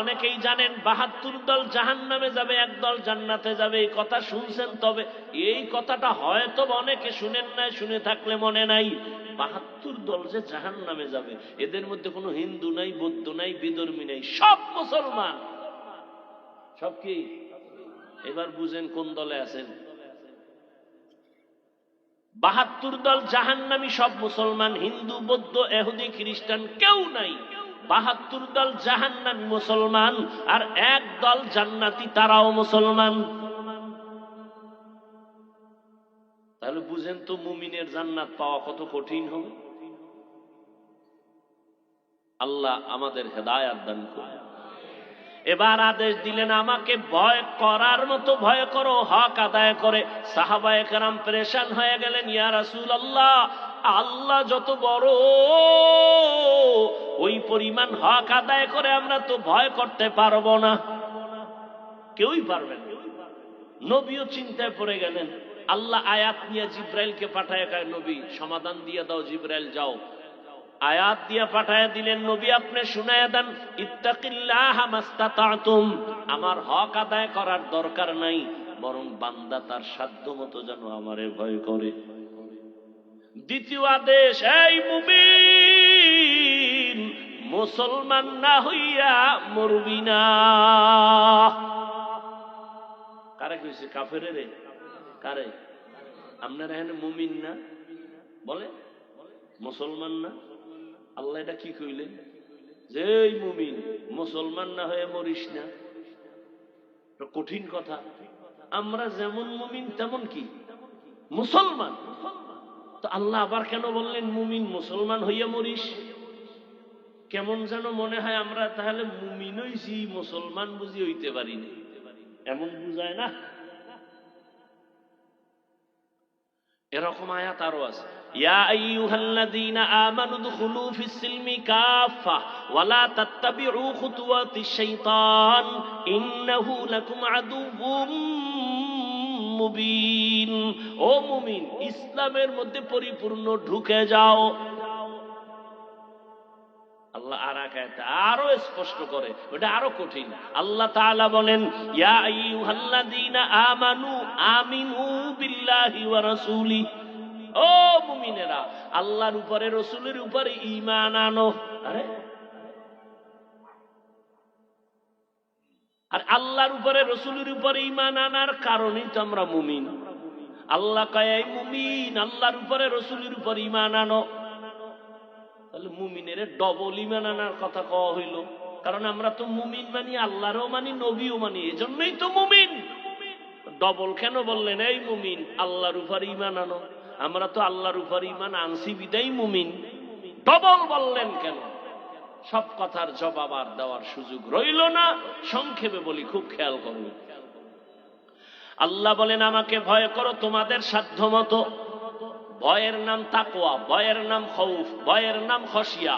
অনেকেই জানেন, বাহাত্তর দল জাহান নামে যাবে, এক দল জান্নাতে যাবে, এই কথা শুনছেন তবে এই কথাটা হয়তো অনেকে শুনেন নাই, শুনে থাকলে মনে নাই। বাহাত্তর দল যে জাহান নামে যাবে, এদের মধ্যে কোনো হিন্দু নাই, বৌদ্ধ নাই, বিধর্মী নাই, সব মুসলমান। সব কি? এবার বুঝেন কোন দলে আছেন। বাহাত্তর দল জাহান্নামী, সব মুসলমান, হিন্দু, বৌদ্ধ, এহুদি, খ্রিস্টান, কেউ নাই। বাহাত্তর দল জাহান্নামী মুসলমান আর এক দল জান্নাতি, তারাও মুসলমান। তাহলে বুঝেন তো মুমিনের জান্নাত পাওয়া কত কঠিন হবে? আল্লাহ আমাদের হেদায়াত দান করে এবার আদেশ দিলেন, আমাকে ভয় করার মতো ভয় করো, হক আদায় করে। সাহাবায়ে কেরাম পরেশান হয়ে গেলেন, ইয়া আল্লাহ আল্লাহ যত বড় পরিমাণ হক আদায় করে আমরা তো ভয় করতে পারব না। কেউই পারবে নবীও চিন্তায় পড়ে গেলেন, আল্লাহ আয়াত নিয়ে জিব্রাইলকে পাঠায়, কায়, নবী, সমাধান দিয়ে দাও জিব্রাইল, যাও। আয়াত দিয়া পাঠায় দিলেন, নবী, আপনি শুনায়া দেন, ইত্তাকিল্লাহ মাস্তাতাতুম। আমার হক আদায় করার দরকার নাই, বরং বান্দা তার সাধ্য মতো যেন আমারে ভয় করে। দ্বিতীয় আদেশ, এই মুমিন! মুসলমান না হইয়া মরবি না। কারে কইছে? কাফেরে রে? কারে? আপনারা এখানে মুমিন না? বলে? মুসলমান না? আল্লাহ এটা কি কইলেন? যে মুমিন, মুসলমান না হয়ে মরিস না। কঠিন কথা। আমরা যেমন মুমিন, তেমন কি? মুসলমান। তো আল্লাহ আবার কেন বললেন মুমিন, মুসলমান হইয়া মরিস? কেমন যেন মনে হয় আমরা তাহলে মুমিন মুসলমান বুঝি হইতে পারিনি এমন বুঝায় না? এরকম আয়াত আরও আছে। ও মুমিন, ইসলামের মধ্যে পরিপূর্ণ ঢুকে যাও। আল্লাহ আর আরও স্পষ্ট করে, ওটা আরও কঠিন। আল্লাহ বলেন আমানু আমিনু বিল্লাহি ও মুমিনেরা, আল্লাহর উপরে, রসুলের উপরে ঈমান আনো। আরে? আর আল্লাহর উপরে, রসুলের উপরে ঈমান আনার কারণেই তো আমরা মুমিন। আল্লাহ কয় মুমিন, আল্লাহর উপরে, রসুলের উপরে ঈমান আনো। তাহলে মুমিনের ডবল ইমান আনার কথা কওয়া হইল। কারণ আমরা তো মুমিন মানি, আল্লাহরও মানি, নবীও মানি, এজন্যই তো মুমিন। ডবল কেন বললেন? এই মুমিন, আল্লাহর উপর ইমান আনো। আমরা তো আল্লাহর উপর ইমান আনছি, বিদায় মুমিন। ডবল বললেন কেন? সব কথার জবাব আর দেওয়ার সুযোগ রইল না। সংক্ষেপে বলি, খুব খেয়াল করবে। আল্লাহ বলেন, আমাকে ভয় করো, তোমাদের সাধ্য মতো ভয়ের নাম তাকোয়া ভয়ের নাম খৌফ ভয়ের নাম খসিয়া।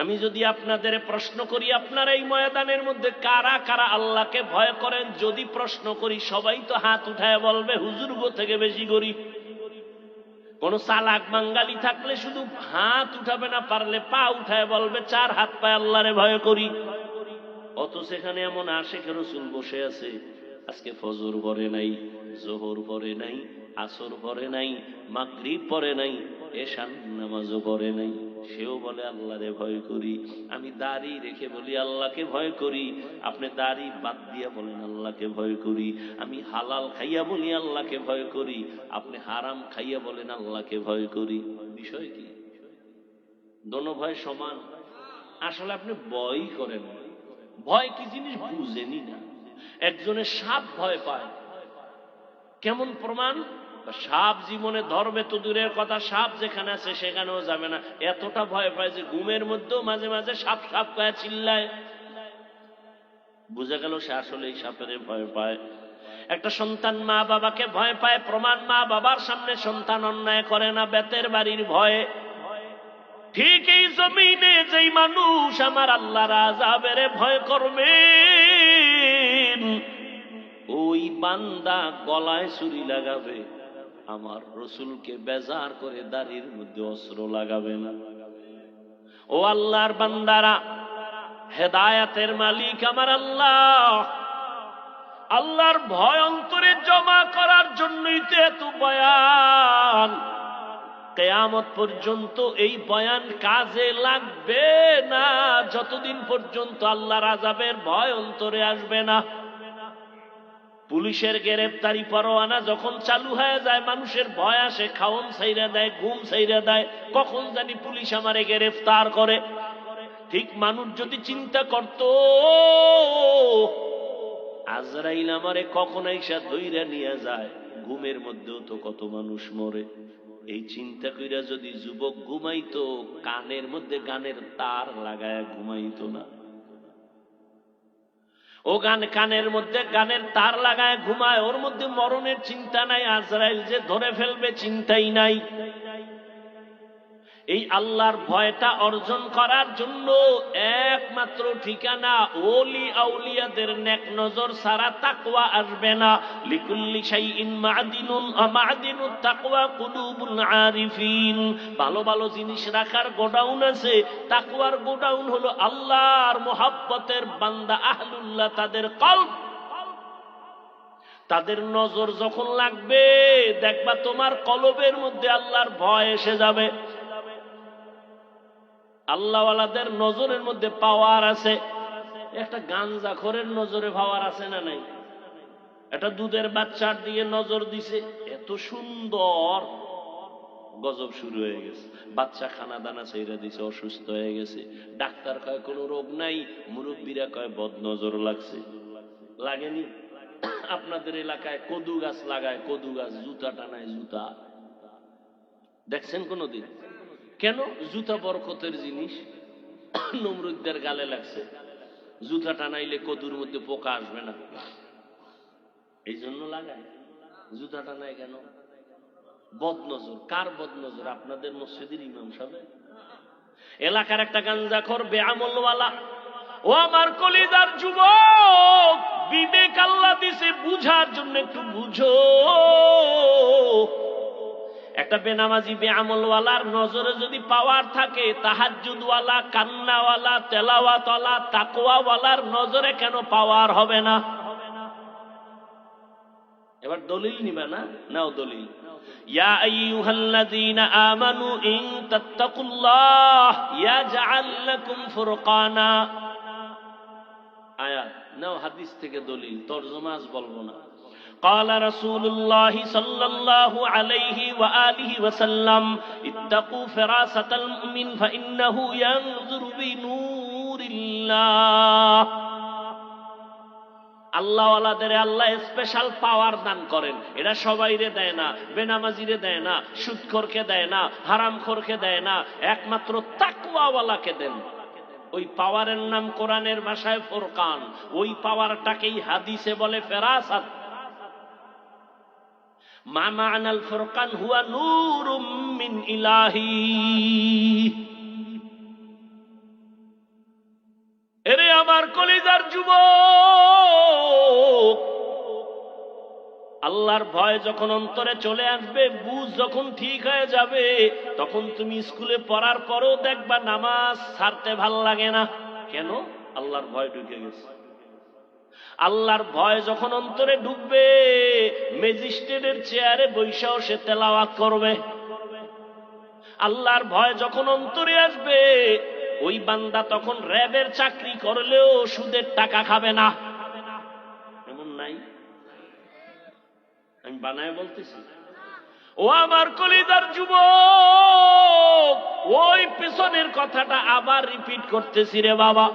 আমি যদি আপনাদের প্রশ্ন করি, আপনার এই ময়দানের মধ্যে কারা কারা আল্লাহকে ভয় করেন? যদি প্রশ্ন করি, সবাই তো হাত উঠায় বলবে, হুজুর গো থেকে বেশি করি কোন চালাক বাঙ্গালি থাকলে শুধু হাত উঠাবে না, পারলে পা উঠায় বলবে, চার হাত পায়ে আল্লাহরে ভয় করি। অত সেখানে এমন আশেখ রসুল বসে আছে, আজকে ফজর পরে নাই, জোহর পরে নাই। আসর পরে নাই, মাগরিব পরে নাই এশান নামাজও পরে নাই। সেও বলে, আল্লাহরে ভয় করি, আমি দাড়ি রেখে বলি, আল্লাহকে ভয় করি। আপনি দাড়ি বাদ দিয়া বলেন, আল্লাহকে ভয় করি। আমি হালাল খাইয়া বলি, আল্লাহকে ভয় করি। আপনি হারাম খাইয়া বলেন, আল্লাহকে ভয় করি। বিষয় কি? দোনো ভয় সমান। আসলে আপনি ভয় করেন ভয় কি জিনিস বুঝেনি না। একজনের সাপ ভয় পায়। কেমন প্রমাণ? সাপ জীবনে ধরবে তো দূরের কথা, সাপ যেখানে আছে সেখানেও যাবে না। এতটা ভয় পায় যে ঘুমের মধ্যেও মাঝে মাঝে সাপ সাপ কয়ে চিল্লায়। বুঝে গেল সে আসলে এই সাপের ভয় পায়। একটা সন্তান মা বাবাকে ভয় পায়, প্রমাণ মা বাবার সামনে সন্তান অন্যায় করে না বেতের বাড়ির ভয়ে। ঠিক এই জমিনে যেই মানুষ আমার আল্লাহ রাজাবের ভয় করবে, ওই বান্দা গলায় ছুরি লাগাবে। আমার রসুলকে বেজার করে দাড়ির মধ্যে অস্ত্র লাগাবে না। ও আল্লাহর বান্দারা, হেদায়াতের মালিক আমার আল্লাহ। আল্লাহর ভয় অন্তরে জমা করার জন্যই তো এত বয়ান। কেয়ামত পর্যন্ত এই বয়ান কাজে লাগবে না, যতদিন পর্যন্ত আল্লাহর আজাবের ভয় অন্তরে আসবে না। পুলিশের গ্রেপ্তারি পরোয়ানা যখন চালু হয়ে যায়, মানুষের ভয় আসে, খাওন সাইরা দেয়, ঘুম সাইরা দেয়, কখন জানি পুলিশ আমারে গ্রেফতার করে। ঠিক মানুষ যদি চিন্তা করত, আজরাইল আমারে কখন আইসা ধইরা নিয়ে যায়, ঘুমের মধ্যেও তো কত মানুষ মরে। এই চিন্তা কইরা যদি যুবক ঘুমাইতো, কানের মধ্যে গানের তার লাগায় ঘুমাইতো না। ও গান কানের মধ্যে গানের তার লাগায় ঘুমায়, ওর মধ্যে মরণের চিন্তা নাই, আজরাইল যে ধরে ফেলবে চিন্তাই নাই। এই আল্লাহর ভয়টা অর্জন করার জন্য একমাত্র ঠিকানা ওলি আউলিয়াদের নেক নজর সারা তাকওয়া আসবে না। লিকুল্লি শাইইন মাদিনুন মাদিনুত তাকওয়া কুলুবুল আরিফিন। ভালো ভালো জিনিস রাখার গোডাউন আছে। তাকওয়ার গোডাউন হলো আল্লাহর মোহাব্বতের বান্দা আহলুল্লাহ তাদের কল্প। তাদের নজর যখন লাগবে, দেখবা তোমার কলবের মধ্যে আল্লাহর ভয় এসে যাবে। আল্লাহওয়ালাদের নজরের মধ্যে পাওয়ার আছে। একটা গাঞ্জা খোরের নজরে পাওয়ার আছে না নাই? একটা দুধের বাচ্চার দিয়ে নজর দিছে। এত সুন্দর। গজব শুরু হয়ে গেছে। বাচ্চা খানা দানা ছেড়ে দিছে, অসুস্থ হয়ে গেছে। ডাক্তার কয়, কোনো রোগ নাই? মুরব্বীরা কয় বদ নজর লাগছে। লাগেনি? আপনাদের এলাকায় কদু গাছ লাগায় কদু গাছ জুতা টানায় জুতা। দেখছেন কোনোদিন? কেন? জুতা বরকতের জিনিস। নমরুদদের গালে লাগছে। জুতা টানাইলে কদুর মধ্যে পোকা আসবে না। এই জন্য লাগায়। জুতা টানায় কেন? বদনজর। কার বদনজর? আপনাদের মসজিদের ইমাম সাহেব? এলাকার একটা গাঞ্জা গাঞ্জাখর বেআমলওয়ালা। ও আমার কলিদার যুবক, বিবেক আল্লাহ দিছে, বুঝার জন্য একটু বুঝো। একটা বেনামাজি বেআমলওয়ালার নজরে যদি পাওয়ার থাকে তাহাজুদওয়ালা কান্নাওয়ালা, তেলাওয়াতওয়ালা, তাকওয়াওয়ালার নজরে কেন পাওয়ার হবে না? এবার দলিল নিবে না? নাও দলিল। ইয়া আইয়ুহাল্লাযীনা আমানু ইন তাত্তাকুল্লাহ ইয়াজআল লাকুম ফুরকানা। আয়াত, নাও হাদিস থেকে দলিল, তরজমা বলব না। قال رسول الله صلى الله عليه وآله وسلم اتقوا فراسة المؤمن فإنه ينظر بنور الله আল্লাহওয়ালাদের আল্লাহ স্পেশাল পাওয়ার দান করেন এটা সবাইরে দেয় না বেনামাজিরে দেয় না সুদখোরকে দেয় না হারামখোরকে দেয় না একমাত্র তাকুয়াওয়ালাকে দেন ওই পাওয়ারের নাম কোরআনের ভাষায় ফোরকান ওই পাওয়ারটাকেই হাদিসে বলে ফেরাসাত হুয়া ইলাহি। এরে আমার কলিজার আল্লাহর ভয় যখন অন্তরে চলে আসবে, বুঝ যখন ঠিক হয়ে যাবে, তখন তুমি স্কুলে পড়ার পরও দেখবা নামাজ ছাড়তে ভালো লাগে না। কেন? আল্লাহর ভয় ঢুকে গেছে। আল্লাহর ভয় যখন অন্তরে ঢুকবে, ম্যাজিস্ট্রেটের চেয়ারে বৈশাও সে তেলাওয়াত করবে। আল্লাহর ভয় যখন অন্তরে আসবে, ওই বান্দা তখন র্যাবের চাকরি করলেও সুদের টাকা খাবে না। এমন নাই? আমি বানায় বলতেছি। ও আমার কলিদার যুব ওই পেছনের কথাটা আবার রিপিট করতেছি রে বাবা।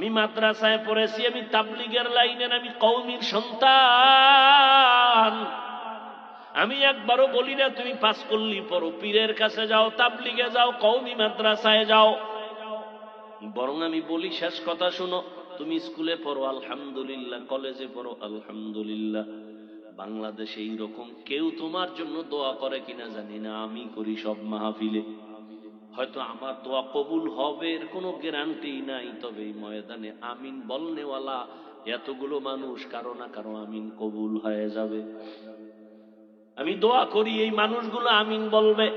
আমি মাদ্রাসায় পড়েছি, আমি তাবলিগের লাইনের আমি কৌমির সন্তান। আমি একবারও বলি না, তুমি পাস করলি পড়ো। পীরের কাছে যাও, তাবলিগে যাও কৌমি মাদ্রাসায় যাও। বরং আমি বলি, শেষ কথা শুনো, তুমি স্কুলে পড়ো, আলহামদুলিল্লাহ, কলেজে পড়ো, আলহামদুলিল্লাহ। বাংলাদেশে এইরকম কেউ তোমার জন্য দোয়া করে কিনা জানি না, আমি করি সব মাহফিলে। হয়তো আমার দোয়া কবুল হবে, এর কোনো গ্যারান্টি নাই। তবে এই ময়দানে আমিন বলনেওয়ালা এতগুলো মানুষ কারও না কারও আমিন কবুল হয়ে যাবে। আমি দোয়া করি, এই মানুষগুলো আমিন বলবে।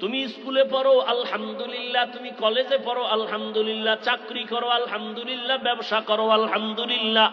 তুমি স্কুলে পড়ো, আলহামদুলিল্লাহ। তুমি কলেজে পড়ো, আলহামদুলিল্লাহ। চাকরি করো, আলহামদুলিল্লাহ। ব্যবসা করো, আলহামদুলিল্লাহ।